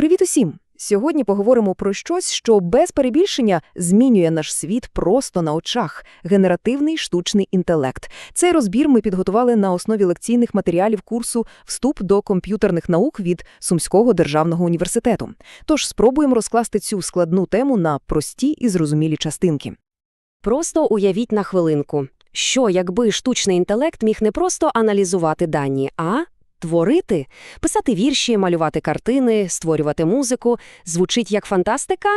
Привіт усім! Сьогодні поговоримо про щось, що без перебільшення змінює наш світ просто на очах – генеративний штучний інтелект. Цей розбір ми підготували на основі лекційних матеріалів курсу «Вступ до комп'ютерних наук» від Сумського державного університету. Тож спробуємо розкласти цю складну тему на прості і зрозумілі частинки. Просто уявіть на хвилинку, що якби штучний інтелект міг не просто аналізувати дані, а творити, писати вірші, малювати картини, створювати музику, звучить як фантастика?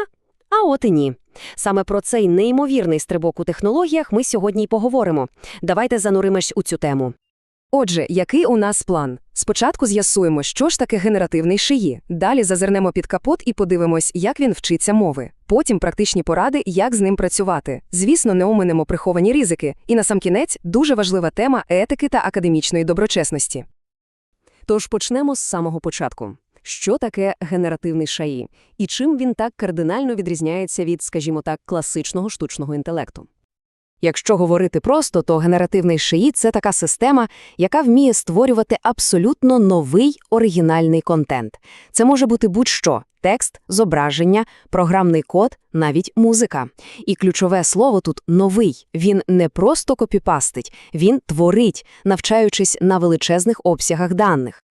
А от і ні. Саме про цей неймовірний стрибок у технологіях ми сьогодні й поговоримо. Давайте зануримось у цю тему. Отже, який у нас план? Спочатку з'ясуємо, що ж таке генеративний шиї. Далі зазирнемо під капот і подивимось, як він вчиться мови. Потім практичні поради, як з ним працювати. Звісно, не оминемо приховані ризики. І насамкінець дуже важлива тема етики та академічної доброчесності. Тож почнемо з самого початку. Що таке генеративний шаї? І чим він так кардинально відрізняється від, скажімо так, класичного штучного інтелекту? Якщо говорити просто, то генеративний шиї – це така система, яка вміє створювати абсолютно новий оригінальний контент. Це може бути будь-що – текст, зображення, програмний код, навіть музика. І ключове слово тут «новий». Він не просто копіпастить, він творить, навчаючись на величезних обсягах даних.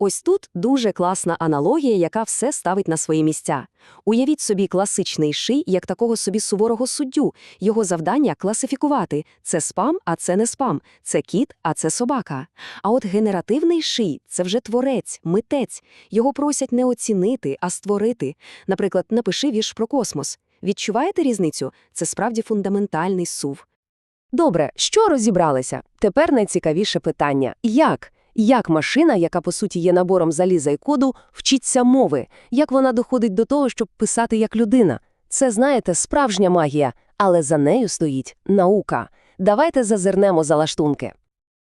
Ось тут дуже класна аналогія, яка все ставить на свої місця. Уявіть собі класичний ший як такого собі суворого суддю. Його завдання – класифікувати. Це спам, а це не спам. Це кіт, а це собака. А от генеративний ший – це вже творець, митець. Його просять не оцінити, а створити. Наприклад, напиши вірш про космос. Відчуваєте різницю? Це справді фундаментальний сув. Добре, що розібралися? Тепер найцікавіше питання – як? Як машина, яка по суті є набором заліза і коду, вчиться мови? Як вона доходить до того, щоб писати як людина? Це, знаєте, справжня магія, але за нею стоїть наука. Давайте зазирнемо за лаштунки.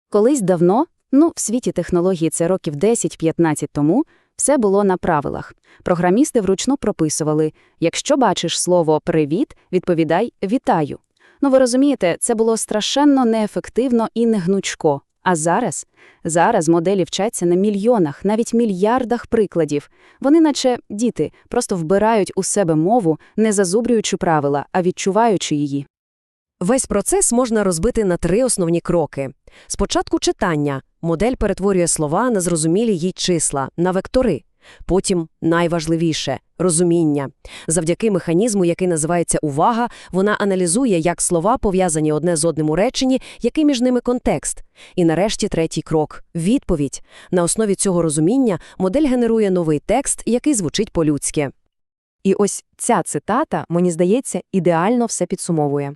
Колись давно, ну, в світі технології це років 10-15 тому, все було на правилах. Програмісти вручну прописували, якщо бачиш слово «привіт», відповідай «вітаю». Ну, ви розумієте, це було страшенно неефективно і негнучко. А зараз? Зараз моделі вчаться на мільйонах, навіть мільярдах прикладів. Вони, наче діти, просто вбирають у себе мову, не зазубрюючи правила, а відчуваючи її. Весь процес можна розбити на три основні кроки. Спочатку читання. Модель перетворює слова на зрозумілі їй числа, на вектори. Потім найважливіше – розуміння. Завдяки механізму, який називається увага, вона аналізує, як слова пов'язані одне з одним у реченні, який між ними контекст. І нарешті третій крок – відповідь. На основі цього розуміння модель генерує новий текст, який звучить по-людськи. І ось ця цитата, мені здається, ідеально все підсумовує.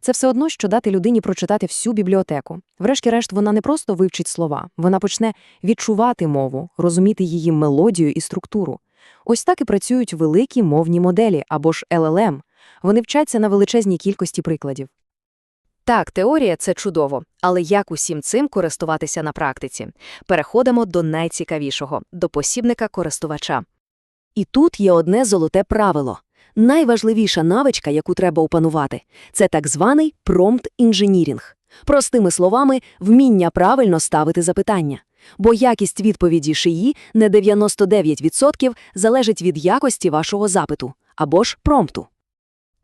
Це все одно, що дати людині прочитати всю бібліотеку. Врешті-решт, вона не просто вивчить слова, вона почне відчувати мову, розуміти її мелодію і структуру. Ось так і працюють великі мовні моделі або ж LLM. Вони вчаться на величезній кількості прикладів. Так, теорія – це чудово, але як усім цим користуватися на практиці? Переходимо до найцікавішого – до посібника користувача. І тут є одне золоте правило. Найважливіша навичка, яку треба опанувати, це так званий промпт-інженірінг. Простими словами, вміння правильно ставити запитання. Бо якість відповіді шиї не 99% залежить від якості вашого запиту або ж промпту.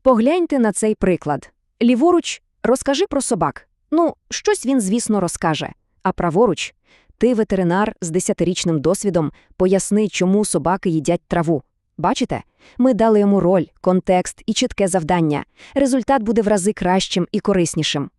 Погляньте на цей приклад. Ліворуч – розкажи про собак. Ну, щось він, звісно, розкаже. А праворуч – ти, ветеринар з десятирічним досвідом, поясни, чому собаки їдять траву. Бачите? Ми дали йому роль, контекст і чітке завдання. Результат буде в рази кращим і кориснішим.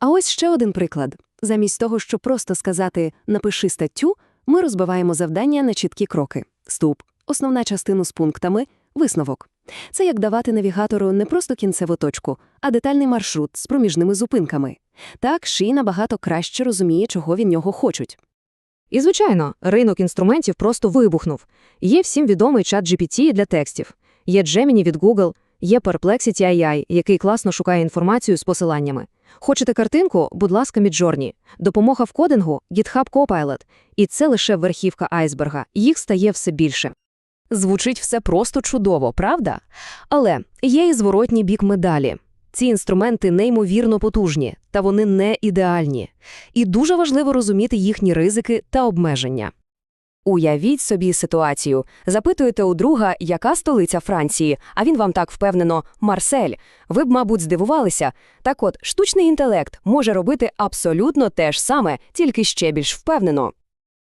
А ось ще один приклад. Замість того, щоб просто сказати «напиши статтю», ми розбиваємо завдання на чіткі кроки. Ступ, основна частину з пунктами, висновок. Це як давати навігатору не просто кінцеву точку, а детальний маршрут з проміжними зупинками. Так Ші набагато краще розуміє, чого від нього хочуть. І, звичайно, ринок інструментів просто вибухнув. Є всім відомий чат GPT для текстів, є Gemini від Google, є Perplexity AI, який класно шукає інформацію з посиланнями. Хочете картинку? Будь ласка, Midjourney. Допомога в кодингу – GitHub Copilot. І це лише верхівка айсберга, їх стає все більше. Звучить все просто чудово, правда? Але є і зворотній бік медалі. Ці інструменти неймовірно потужні, та вони не ідеальні. І дуже важливо розуміти їхні ризики та обмеження. Уявіть собі ситуацію. Запитуєте у друга, яка столиця Франції, а він вам так впевнено «Марсель». Ви б, мабуть, здивувалися. Так от, штучний інтелект може робити абсолютно те ж саме, тільки ще більш впевнено.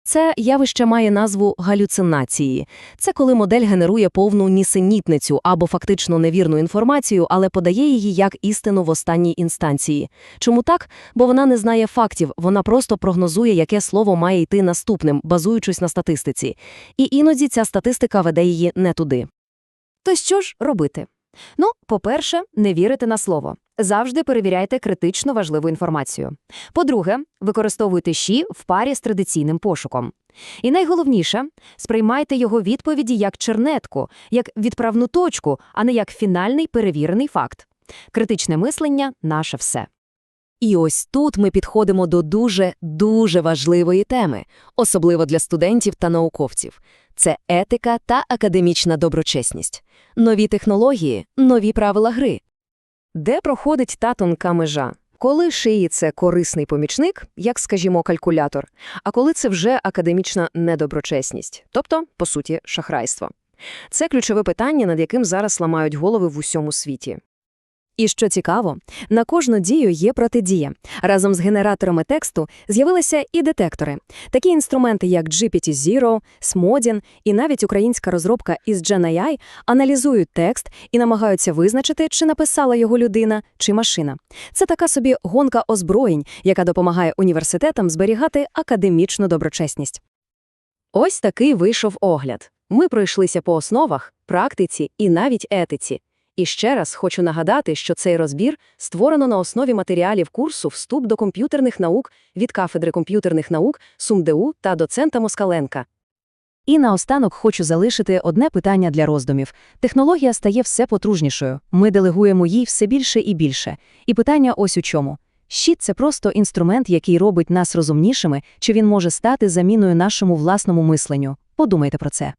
Це явище має назву галюцинації. Це коли модель генерує повну нісенітницю або фактично невірну інформацію, але подає її як істину в останній інстанції. Чому так? Бо вона не знає фактів, вона просто прогнозує, яке слово має йти наступним, базуючись на статистиці. І іноді ця статистика веде її не туди. То що ж робити? Ну, по-перше, не вірите на слово. Завжди перевіряйте критично важливу інформацію. По-друге, використовуйте ЩІ в парі з традиційним пошуком. І найголовніше, сприймайте його відповіді як чернетку, як відправну точку, а не як фінальний перевірений факт. Критичне мислення – наше все. І ось тут ми підходимо до дуже-дуже важливої теми, особливо для студентів та науковців. Це етика та академічна доброчесність. Нові технології, нові правила гри. Де проходить та тонка межа? Коли шиї це корисний помічник, як, скажімо, калькулятор, а коли це вже академічна недоброчесність, тобто, по суті, шахрайство. Це ключове питання, над яким зараз ламають голови в усьому світі. І що цікаво, на кожну дію є протидія. Разом з генераторами тексту з'явилися і детектори. Такі інструменти, як GPT-Zero, Smodin і навіть українська розробка із GenAI аналізують текст і намагаються визначити, чи написала його людина, чи машина. Це така собі гонка озброєнь, яка допомагає університетам зберігати академічну доброчесність. Ось такий вийшов огляд. Ми пройшлися по основах, практиці і навіть етиці. І ще раз хочу нагадати, що цей розбір створено на основі матеріалів курсу «Вступ до комп'ютерних наук» від кафедри комп'ютерних наук СумДУ та доцента Москаленка. І наостанок хочу залишити одне питання для роздумів. Технологія стає все потружнішою. Ми делегуємо їй все більше і більше. І питання ось у чому. Щит – це просто інструмент, який робить нас розумнішими, чи він може стати заміною нашому власному мисленню. Подумайте про це.